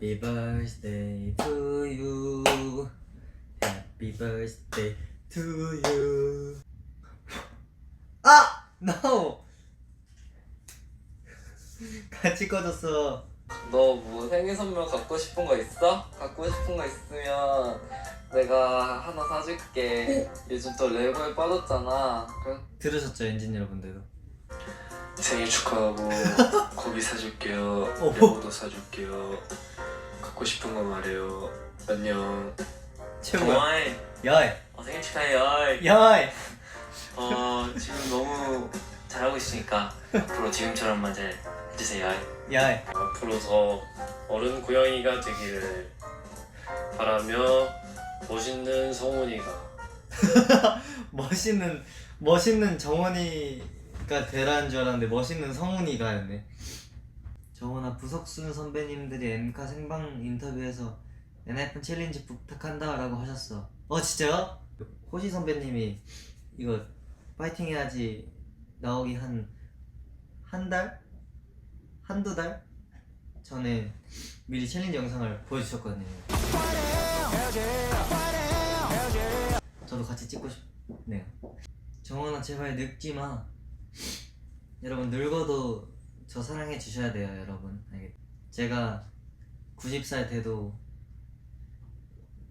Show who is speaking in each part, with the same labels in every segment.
Speaker 1: Happy birthday to you. Happy birthday to you. 아! No! 같이 꺼졌어.
Speaker 2: 너 뭐 생일 선물 갖고 싶은 거 있어? 갖고 싶은 거 있으면 내가 하나 사줄게. 요즘 또 레고에 빠졌잖아. 그래?
Speaker 1: 들으셨죠, 엔진 여러분들도?
Speaker 3: 생일 축하하고 고기 사줄게요.
Speaker 1: 오.
Speaker 3: 레고도 사줄게요. 갖고 싶은 거 말해요. 안녕.
Speaker 1: 최고야.
Speaker 3: 고마워해.
Speaker 1: 야이!
Speaker 3: 어, 생일 축하해.
Speaker 1: 야이!
Speaker 3: 어 지금 너무 잘하고 있으니까 앞으로 지금처럼만 잘 해주세요.
Speaker 1: 야이!
Speaker 3: 앞으로 더 어른 고양이가 되기를 바라며 멋있는 성훈이가
Speaker 1: 멋있는, 멋있는 정원이가 되라는 줄 알았는데 멋있는 성훈이가였네. 정원아, 부석순 선배님들이 엠카 생방 인터뷰에서 NF 챌린지 부탁한다 라고 하셨어. 어, 진짜요? 호시 선배님이 이거 파이팅 해야지 나오기 한, 한 달? 한두 달? 전에 미리 챌린지 영상을 보여주셨거든요. 저도 같이 찍고 싶네요. 정원아 제발 늙지 마. 여러분 늙어도 저 사랑해 주셔야 돼요, 여러분. 알겠? 제가 90살 돼도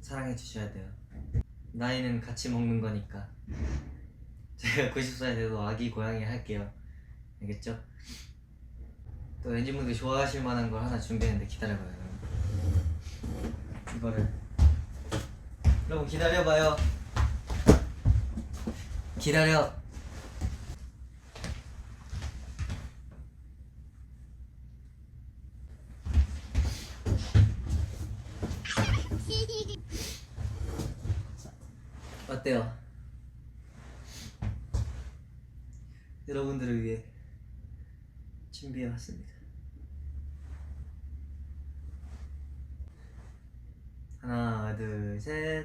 Speaker 1: 사랑해 주셔야 돼요. 나이는 같이 먹는 거니까. 제가 90살 돼도 아기 고양이 할게요. 알겠죠? 또 엔진분들 좋아하실 만한 걸 하나 준비했는데 기다려봐요. 이거를 여러분 기다려봐요. 기다려. 어때요? 여러분들을 위해 준비해왔습니다. 하나, 둘, 셋.